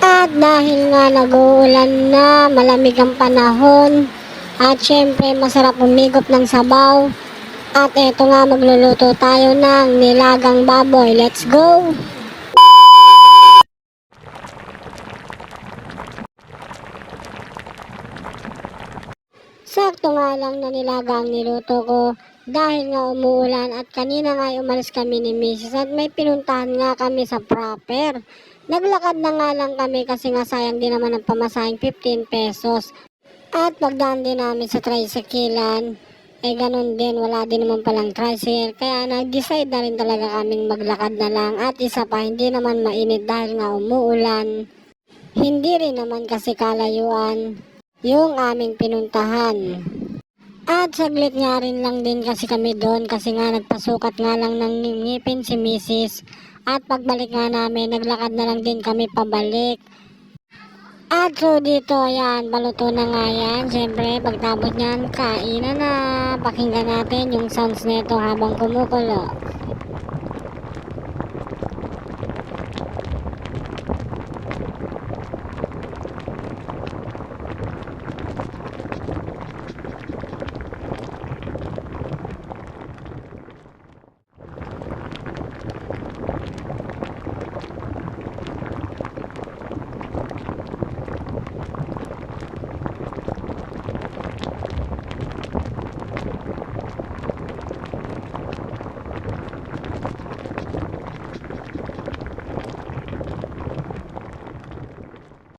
At dahil nga nag-uulan na, malamig ang panahon, at syempre masarap umigop ng sabaw. At eto nga magluluto tayo ng nilagang baboy. Let's go! Sakto nga lang na nilaga ang niluto ko dahil nga umuulan at kanina nga umalis kami ni Mrs. at may pinuntahan nga kami sa proper. Naglakad na nga lang kami kasi nga sayang din naman ang pamasahing 15 pesos. At pagdaan din namin sa tricyclean, eh ganun din, wala din naman palang tricycle. Kaya nag-decide na rin talaga kaming maglakad na lang at isa pa hindi naman mainit dahil nga umuulan. Hindi rin naman kasi kalayuan yung aming pinuntahan. At saglit nga rin lang din kasi kami doon kasi nga nagpasukat nga lang ng ngipin si Mrs. At pagbalik nga namin, naglakad na lang din kami pabalik. At so dito, ayan, baluto na nga yan. Siyempre, pagtapos niyan, kainan na. Pakinggan natin yung sounds nito habang kumukulo.